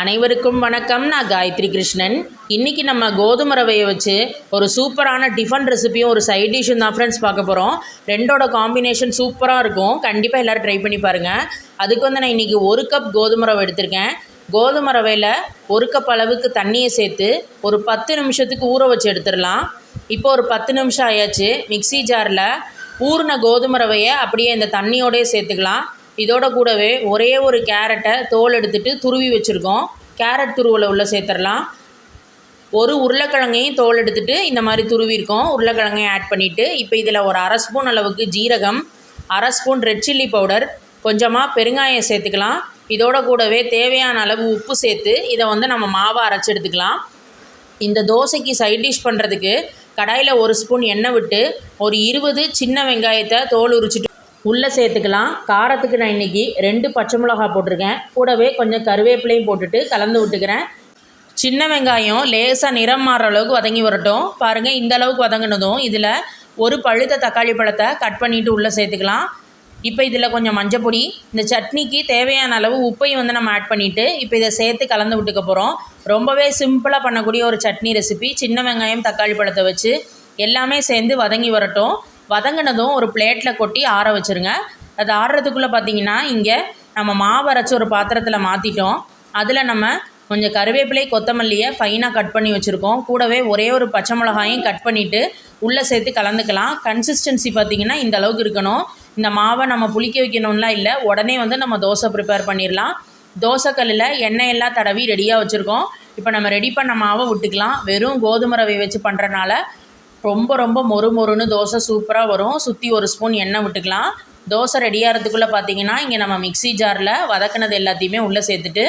அனைவருக்கும் வணக்கம். நான் காயத்ரி கிருஷ்ணன். இன்றைக்கி நம்ம கோதுமை ரவையை வச்சு ஒரு சூப்பரான டிஃபன் ரெசிபியும் ஒரு சைட் டிஷ்ஷும் தான் ஃப்ரெண்ட்ஸ் பார்க்க போகிறோம் ரெண்டோட காம்பினேஷன் சூப்பராக இருக்கும். கண்டிப்பாக எல்லோரும் ட்ரை பண்ணி பாருங்கள் அதுக்கு வந்து நான் இன்றைக்கி ஒரு கப் கோதுமை ரவை எடுத்திருக்கேன். கோதுமை ரவையில் ஒரு கப் அளவுக்கு தண்ணியை சேர்த்து ஒரு பத்து நிமிஷத்துக்கு ஊற வச்சு எடுத்துடலாம். இப்போ ஒரு பத்து நிமிஷம் ஆயாச்சு. மிக்ஸி ஜாரில் ஊறின கோதுமை ரவையை அப்படியே இந்த தண்ணியோடய சேர்த்துக்கலாம். இதோட கூடவே ஒரே ஒரு கேரட்டை தோல் எடுத்துட்டு துருவி வச்சுருக்கோம். கேரட் துருவலை உள்ளே சேர்த்துடலாம். ஒரு உருளைக்கிழங்கையும் தோல் எடுத்துகிட்டு இந்த மாதிரி துருவிருக்கோம் உருளைக்கிழங்கையும் ஆட் பண்ணிவிட்டு இப்போ இதில் ஒரு அரை ஸ்பூன் அளவுக்கு ஜீரகம் அரை ஸ்பூன் ரெட் சில்லி பவுடர் கொஞ்சமாக பெருங்காயம் சேர்த்துக்கலாம். இதோட கூடவே தேவையான அளவு உப்பு சேர்த்து இதை வந்து நம்ம மாவை அரைச்சி எடுத்துக்கலாம். இந்த தோசைக்கு சைட் டிஷ் பண்ணுறதுக்கு கடாயில் ஒரு ஸ்பூன் எண்ணெய் விட்டு ஒரு இருபது சின்ன வெங்காயத்தை தோல் உரிச்சிட்டு உள்ளே சேர்த்துக்கலாம். காரத்துக்கு நான் இன்றைக்கி ரெண்டு பச்சை மிளகா போட்டிருக்கேன். கூடவே கொஞ்சம் கருவேப்பிலையும் போட்டுட்டு கலந்து விட்டுக்கிறேன். சின்ன வெங்காயம் லேசாக நிறம் மாறுற அளவுக்கு வதங்கி வரட்டும். பாருங்கள் இந்த அளவுக்கு வதங்கினதும் இதில் ஒரு பழுத்த தக்காளி பழத்தை கட் பண்ணிவிட்டு உள்ளே சேர்த்துக்கலாம். இப்போ இதில் கொஞ்சம் மஞ்சப்பொடி இந்த சட்னிக்கு தேவையான அளவு உப்பையும் வந்து நம்ம ஆட் பண்ணிவிட்டு இப்போ இதை சேர்த்து கலந்து விட்டுக்க போகிறோம். ரொம்பவே சிம்பிளாக பண்ணக்கூடிய ஒரு சட்னி ரெசிபி சின்ன வெங்காயம் தக்காளி பழத்தை வச்சு எல்லாமே சேர்ந்து வதங்கி வரட்டும். வதங்கினதும் ஒரு பிளேட்டில் கொட்டி ஆற வச்சுருங்க. அது ஆறுறதுக்குள்ளே பார்த்தீங்கன்னா இங்கே நம்ம மாவு அரைச்சி ஒரு பாத்திரத்தில் மாற்றிட்டோம் அதில் நம்ம கொஞ்சம் கருவேப்பிலை கொத்தமல்லியை ஃபைனாக கட் பண்ணி வச்சுருக்கோம். கூடவே ஒரே ஒரு பச்சை மிளகாயும் கட் பண்ணிவிட்டு உள்ளே சேர்த்து கலந்துக்கலாம். கன்சிஸ்டன்சி பார்த்திங்கன்னா இந்த அளவுக்கு இருக்கணும். இந்த மாவை நம்ம புளிக்க வைக்கணும்லாம் இல்லை. உடனே வந்து நம்ம தோசை ப்ரிப்பேர் பண்ணிடலாம் தோசைக்கல்லில் எண்ணெயெல்லாம் தடவி ரெடியாக வச்சுருக்கோம். இப்போ நம்ம ரெடி பண்ண மாவை விட்டுக்கலாம். வெறும் கோதுமை ரவை வச்சு பண்ணுறனால ரொம்ப ரொம்ப மொறு மொறுன்னு தோசை சூப்பராக வரும். சுற்றி ஒரு ஸ்பூன் எண்ணெய் விட்டுக்கலாம். தோசை ரெடியாகிறதுக்குள்ளே பார்த்தீங்கன்னா இங்கே நம்ம மிக்ஸி ஜாரில் வதக்கினது எல்லாத்தையுமே உள்ளே சேர்த்துட்டு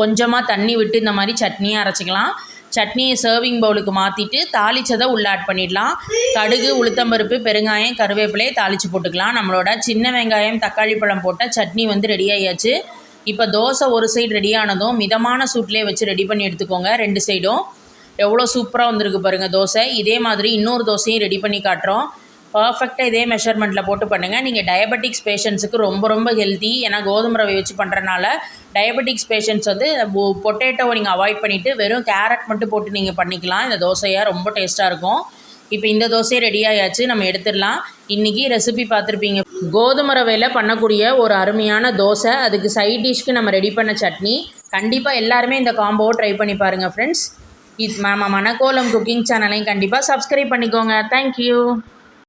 கொஞ்சமாக தண்ணி விட்டு இந்த மாதிரி சட்னியாக அரைச்சிக்கலாம். சட்னியை சர்விங் பவுலுக்கு மாற்றிட்டு தாளிச்சதை உள்ளே ஆட் பண்ணிடலாம். கடுகு உளுத்தம்பருப்பு பெருங்காயம் கருவேப்பிலையை தாளித்து போட்டுக்கலாம். நம்மளோட சின்ன வெங்காயம் தக்காளி பழம் போட்டால் சட்னி வந்து ரெடி ஆகியாச்சு இப்போ தோசை ஒரு சைடு ரெடியானதும் மிதமான சூட்லேயே வச்சு ரெடி பண்ணி எடுத்துக்கோங்க. ரெண்டு சைடும் எவ்வளோ சூப்பராக வந்திருக்கு பாருங்கள் தோசை. இதே மாதிரி இன்னொரு தோசையும் ரெடி பண்ணி காட்டுறோம். பர்ஃபெக்டாக இதே மெஷர்மெண்ட்டில் போட்டு பண்ணுங்கள் நீங்கள் டயபெட்டிக்ஸ் பேஷண்ட்ஸுக்கு ரொம்ப ரொம்ப ஹெல்த்தி ஏன்னா கோதுமை ரவை வச்சு பண்ணுறனால டயபெட்டிக்ஸ் பேஷண்ட்ஸ் வந்து பொட்டேட்டோவை நீங்கள் அவாய்ட் பண்ணிவிட்டு வெறும் கேரட் மட்டும் போட்டு நீங்கள் பண்ணிக்கலாம். இந்த தோசையை ரொம்ப டேஸ்ட்டாக இருக்கும். இப்போ இந்த தோசையை ரெடியாயாச்சு நம்ம எடுத்துடலாம். இன்றைக்கி ரெசிபி பார்த்துருப்பீங்க. கோதுமை ரவையில் பண்ணக்கூடிய ஒரு அருமையான தோசை. அதுக்கு சைட் டிஷ்க்கு நம்ம ரெடி பண்ண சட்னி. கண்டிப்பாக எல்லாருமே இந்த காம்போவை ட்ரை பண்ணி பாருங்கள் ஃப்ரெண்ட்ஸ் இது நம்ம மனக்கோலம் குக்கிங் சேனலையும் கண்டிப்பாக சப்ஸ்கிரைப் பண்ணிக்கோங்க. தேங்க்யூ